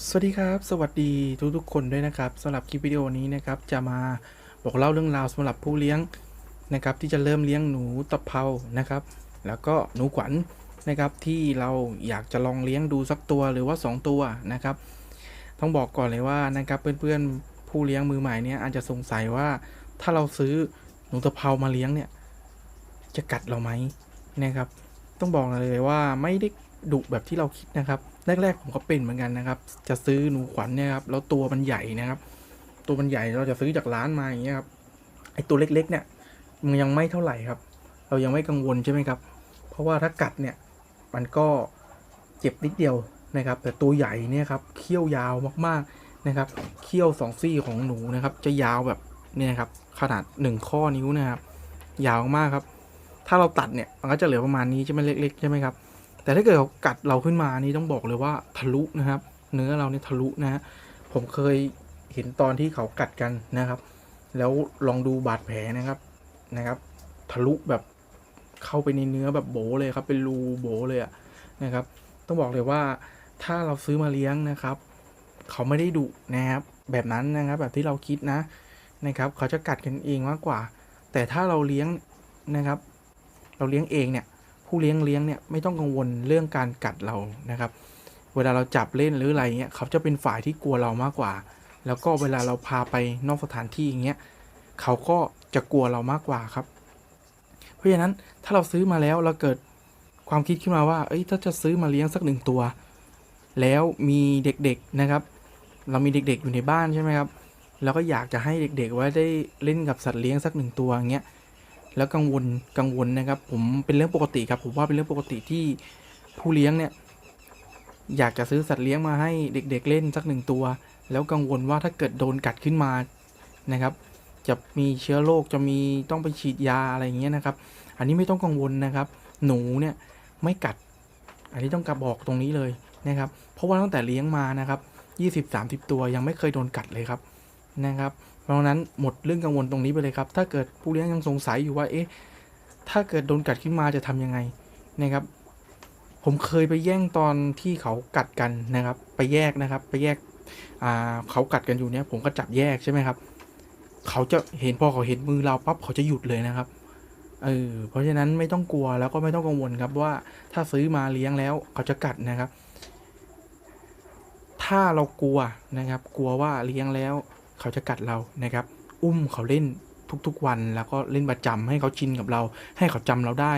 สวัสดีครับ สวัสดีทุกๆคนด้วยนะครับสำหรับคลิปวิดีโอนี้นะครับจะมาบอกเล่าเรื่องราวสำหรับผู้เลี้ยงนะครับ ที่จะเริ่มเลี้ยงหนูตะเภานะครับ แล้วก็หนูขวัญนะครับที่เราอยากจะลองเลี้ยงดูสักตัวหรือว่า 2 ตัวนะครับ ต้องบอกก่อนเลยว่านะครับเพื่อนๆผู้เลี้ยงมือใหม่เนี่ยอาจจะสงสัยว่าถ้าเราซื้อหนูตะเภามาเลี้ยงเนี่ยจะกัดเราไหมนะครับ ต้องบอกเลยว่าไม่ได้ ดุแบบที่เราคิดนะครับ แรก ๆ ผมก็เป็นเหมือนกันนะครับ จะซื้อหนูขวัญเนี่ยครับ แล้วตัวมันใหญ่นะครับ ตัวมันใหญ่เราจะซื้อจากร้านมาอย่างเงี้ยครับไอตัวเล็ก ๆ เนี่ยมันยังไม่เท่าไหร่ครับ เรายังไม่กังวลใช่ไหมครับ เพราะว่าถ้ากัดเนี่ยมันก็เจ็บนิดเดียวนะครับ แต่ตัวใหญ่เนี่ยครับเขี้ยวยาวมากๆนะครับเขี้ยวสองซี่ของหนูนะครับ จะยาวแบบเนี่ยครับขนาดหนึ่งข้อนิ้วนะครับ ยาวมากครับ ถ้าเราตัดเนี่ยมันก็จะเหลือประมาณนี้ใช่ไหมเล็กๆใช่ไหมครับ แต่ถ้าเกิดเขากัดเราขึ้นมานี่ต้องบอกเลยว่าทะลุนะครับ เนื้อเราเนี่ยทะลุนะฮะผมเคยเห็นตอนที่เขากัดกันนะครับ แล้วลองดูบาดแผลนะครับนะครับ ทะลุแบบเข้าไปในเนื้อแบบโบเลยครับ เป็นรูโบเลยอะนะครับ ต้องบอกเลยว่าถ้าเราซื้อมาเลี้ยงนะครับ เขาไม่ได้ดุนะครับ แบบนั้นนะครับ แบบที่เราคิดนะนะครับ เขาจะกัดกันเองมากกว่า แต่ถ้าเราเลี้ยงนะครับ เราเลี้ยงเองเนี่ย ผู้เลี้ยงเลี้ยงเนี่ยไม่ต้องกังวลเรื่องการกัดเรานะครับ เวลาเราจับเล่นหรืออะไรเงี้ยเขาจะเป็นฝ่ายที่กลัวเรามากกว่า แล้วก็เวลาเราพาไปนอกสถานที่อย่างเงี้ยเขาก็จะกลัวเรามากกว่าครับ เพราะฉะนั้นถ้าเราซื้อมาแล้วเราเกิดความคิดขึ้นมาว่า เอ้ย ถ้าจะซื้อมาเลี้ยงสักหนึ่งตัว แล้วมีเด็กๆนะครับ เรามีเด็กๆอยู่ในบ้านใช่ไหมครับ แล้วก็อยากจะให้เด็กๆไว้ได้เล่นกับสัตว์เลี้ยงสักหนึ่งตัวอย่างเงี้ย แล้วกังวลกังวลนะครับ ผมเป็นเรื่องปกติครับ ผมว่าเป็นเรื่องปกติที่ผู้เลี้ยงเนี่ยอยากจะซื้อสัตว์เลี้ยงมาให้เด็กๆเล่นสักหนึ่งตัว แล้วกังวลว่าถ้าเกิดโดนกัดขึ้นมานะครับ จะมีเชื้อโรคจะมีต้องไปฉีดยาอะไรอย่างเงี้ยนะครับ อันนี้ไม่ต้องกังวลนะครับ หนูเนี่ยไม่กัด อันนี้ต้องกระบอกตรงนี้เลยนะครับ เพราะว่าตั้งแต่เลี้ยงมานะครับ 20-30 ตัวยังไม่เคยโดนกัดเลยครับนะครับ เพราะนั้นหมดเรื่องกังวลตรงนี้ไปเลยครับ ถ้าเกิดผู้เลี้ยงยังสงสัยอยู่ว่า เอ๊ะ ถ้าเกิดโดนกัดขึ้นมาจะทำยังไงนะครับ ผมเคยไปแย่งตอนที่เขากัดกันนะครับ ไปแยกนะครับ ไปแยกอ่าเขากัดกันอยู่เนี่ยผมก็จับแยกใช่ไหมครับ เขาจะเห็นพอเขาเห็นมือเราปั๊บเขาจะหยุดเลยนะครับเออเพราะฉะนั้นไม่ต้องกลัวแล้วก็ไม่ต้องกังวลครับว่าถ้าซื้อมาเลี้ยงแล้วเขาจะกัดนะครับ ถ้าเรากลัวนะครับ กลัวว่าเลี้ยงแล้ว เขาจะกัดเรานะครับ อุ้มเขาเล่นทุกๆวันแล้วก็เล่นประจำให้เขาชินกับเรา ให้เขาจำเราได้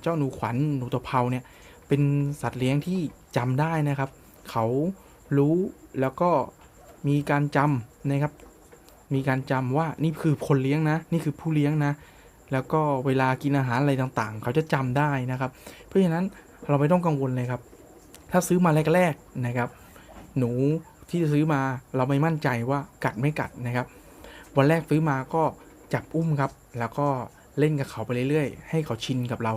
เจ้าหนูขวัญหนูตะเภาเนี่ยเป็นสัตว์เลี้ยงที่จำได้นะครับ เขารู้แล้วก็มีการจำนะครับ มีการจำว่านี่คือคนเลี้ยงนะ นี่คือผู้เลี้ยงนะ แล้วก็เวลากินอาหารอะไรต่างๆ เขาจะจำได้นะครับ เพราะฉะนั้นเราไม่ต้องกังวลเลยครับ ถ้าซื้อมาแรกๆนะครับ หนู ที่ซื้อมาเราไม่มั่นใจว่ากัดไม่กัดนะครับ วันแรกซื้อมาก็จับอุ้มครับ แล้วก็เล่นกับเขาไปเรื่อยๆ ให้เขาชินกับเรา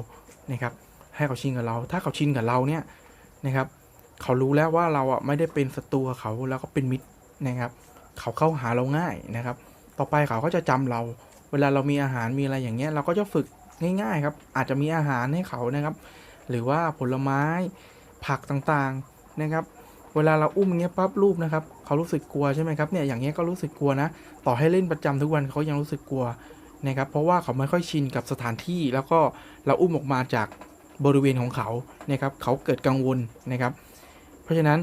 นะครับ ให้เขาชินกับเรา ถ้าเขาชินกับเราเนี่ยนะครับ เขารู้แล้วว่าเราอะไม่ได้เป็นศัตรูเขาแล้วก็เป็นมิตรนะครับ เขาเข้าหาเราง่ายนะครับ ต่อไปเขาก็จะจำเรา เวลาเรามีอาหารมีอะไรอย่างเงี้ย เราก็จะฝึกง่าย ๆ ครับ อาจจะมีอาหารให้เขานะครับ หรือว่าผลไม้ผักต่างๆนะครับ เวลาเราอุ้มอย่างเงี้ยปั๊บรูปนะครับเขารู้สึกกลัวใช่ไหมครับเนี่ยอย่างเงี้ยก็รู้สึกกลัวนะ ต่อให้เล่นประจำทุกวันเขายังรู้สึกกลัวนะครับเพราะว่าเขาไม่ค่อยชินกับสถานที่ แล้วก็เราอุ้มออกมาจากบริเวณของเขานะครับเขาเกิดกังวลนะครับ เพราะฉะนั้น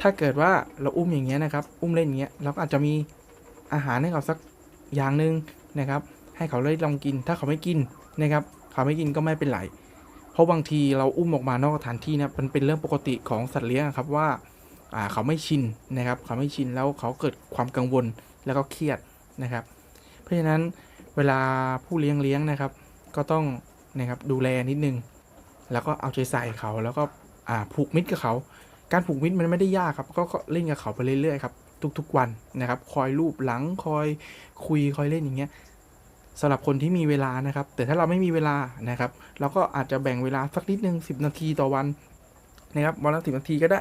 ถ้าเกิดว่าเราอุ้มอย่างเงี้ยนะครับ อุ้มเล่นอย่างเงี้ยเราก็อาจจะมีอาหารให้เขาสักอย่างหนึ่งนะครับ ให้เขาได้ลองกิน ถ้าเขาไม่กินนะครับ เขาไม่กินก็ไม่เป็นไร เพราะบางทีเราอุ้มออกมานอกสถานที่เนะมันเป็นเรื่องปกติของสัตว์เลี้ยงครับว่า เขาไม่ชินนะครับ เขาไม่ชินแล้วเขาเกิดความกังวลแล้วก็เครียดนะครับ เพราะฉะนั้นเวลาผู้เลี้ยงเลี้ยงนะครับ ก็ต้องนะครับดูแลนิดนึง แล้วก็เอาใจใส่เขาแล้วก็ผูกมิตรกับเขา การผูกมิตรมันไม่ได้ยากครับ ก็ก็เล่นกับเขาไปเรื่อยๆครับทุกๆวันนะครับ คอยรูปหลังคอยคุยคอยเล่นอย่างเงี้ยสำหรับคนที่มีเวลานะครับ แต่ถ้าเราไม่มีเวลานะครับ เราก็อาจจะแบ่งเวลาสักนิดนึง 10 นาทีต่อวันนะครับวันละสินาทีก็ได้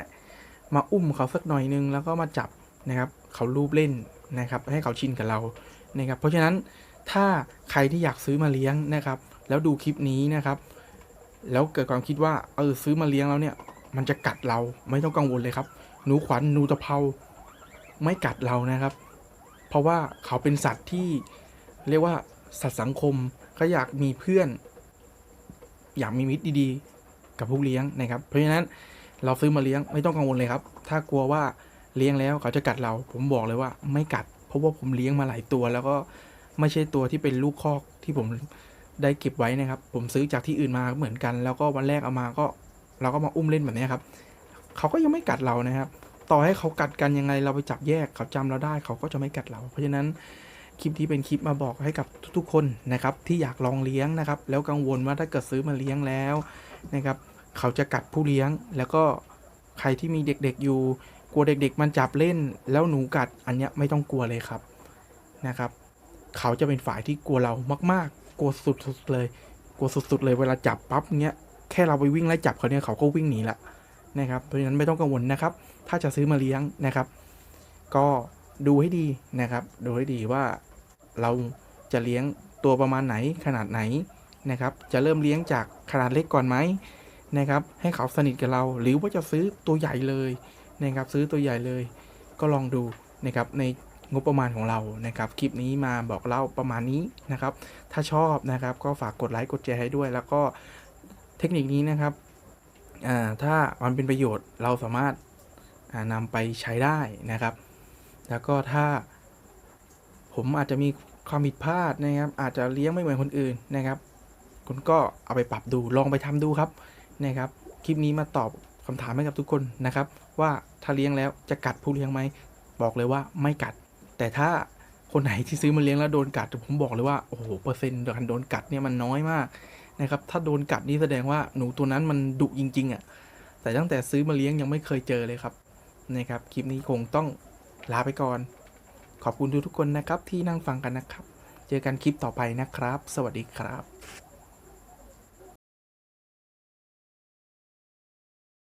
มาอุ้มเขาสักหน่อยนึงแล้วก็มาจับนะครับเขารูปเล่นนะครับให้เขาชินกับเรานะครับเพราะฉะนั้นถ้าใครที่อยากซื้อมาเลี้ยงนะครับ แล้วดูคลิปนี้นะครับ แล้วเกิดความคิดว่าเออซื้อมาเลี้ยงแล้วเนี่ย มันจะกัดเราไม่ต้องกังวลเลยครับ หนูขวัญหนูตะเภาไม่กัดเรานะครับ เพราะว่าเขาเป็นสัตว์ที่เรียกว่าสัตว์สังคมเขาอยากมีเพื่อน อยากมีมิตรดีๆ กับผู้เลี้ยงนะครับ เพราะฉะนั้น เราซื้อมาเลี้ยงไม่ต้องกังวลเลยครับ ถ้ากลัวว่าเลี้ยงแล้วเขาจะกัดเรา ผมบอกเลยว่าไม่กัด เพราะว่าผมเลี้ยงมาหลายตัว แล้วก็ไม่ใช่ตัวที่เป็นลูกคอกที่ผมได้เก็บไว้นะครับ ผมซื้อจากที่อื่นมาเหมือนกัน แล้วก็วันแรกเอามาก็ เราก็มาอุ้มเล่นแบบนี้ครับ เขาก็ยังไม่กัดเรานะครับ ต่อให้เขากัดกันยังไงเราไปจับแยกเขาจำเราได้ เขาก็จะไม่กัดเรา เพราะฉะนั้นคลิปนี้เป็นคลิปมาบอกให้กับทุกๆคนนะครับที่อยากลองเลี้ยงนะครับ แล้วกังวลว่าถ้าเกิดซื้อมาเลี้ยงแล้วนะครับ เขาจะกัดผู้เลี้ยง แล้วก็ใครที่มีเด็กๆอยู่ กลัวเด็กๆ มันจับเล่น แล้วหนูกัดอันเนี้ยไม่ต้องกลัวเลยครับนะครับ เขาจะเป็นฝ่ายที่กลัวเรามากๆ กลัวสุดๆเลย กลัวสุดๆเลยเวลาจับปั๊บเนี้ยแค่เราไปวิ่งไล่จับเขาเนี่ยเขาก็วิ่งหนีละนะครับเพราะฉะนั้นไม่ต้องกังวลนะครับ ถ้าจะซื้อมาเลี้ยงนะครับ ก็ดูให้ดีนะครับ ดูให้ดีว่าเราจะเลี้ยงตัวประมาณไหนขนาดไหนนะครับ จะเริ่มเลี้ยงจากขนาดเล็กก่อนไหม นะครับ ให้เขาสนิทกับเรา หรือว่าจะซื้อตัวใหญ่เลยนะครับ ซื้อตัวใหญ่เลย ก็ลองดูนะครับในงบประมาณของเรานะครับ คลิปนี้มาบอกเล่าประมาณนี้นะครับ ถ้าชอบนะครับ ก็ฝากกดไลค์กดแชร์ให้ด้วย แล้วก็เทคนิคนี้นะครับถ้ามันเป็นประโยชน์เราสามารถนำไปใช้ได้นะครับ แล้วก็ถ้าผมอาจจะมีความผิดพลาดนะครับ อาจจะเลี้ยงไม่เหมือนคนอื่นนะครับ คุณก็เอาไปปรับดูลองไปทำดูครับ นะครับคลิปนี้มาตอบคำถามให้กับทุกคนนะครับ ว่าถ้าเลี้ยงแล้วจะกัดผู้เลี้ยงไหมบอกเลยว่าไม่กัด แต่ถ้าคนไหนที่ซื้อมาเลี้ยงแล้วโดนกัดผมบอกเลยว่าโอ้โหเปอร์เซ็นต์การโดนกัดเนี่ยมันน้อยมากนะครับถ้าโดนกัดนี่แสดงว่าหนูตัวนั้นมันดุจริงๆอะ่ะแต่ตั้งแต่ซื้อมาเลี้ยงยังไม่เคยเจอเลยครับนะครับคลิปนี้คงต้องลาไปก่อน ขอบคุณทุกๆคนนะครับที่นั่งฟังกันนะครับ เจอกันคลิปต่อไปนะครับ สวัสดีครับ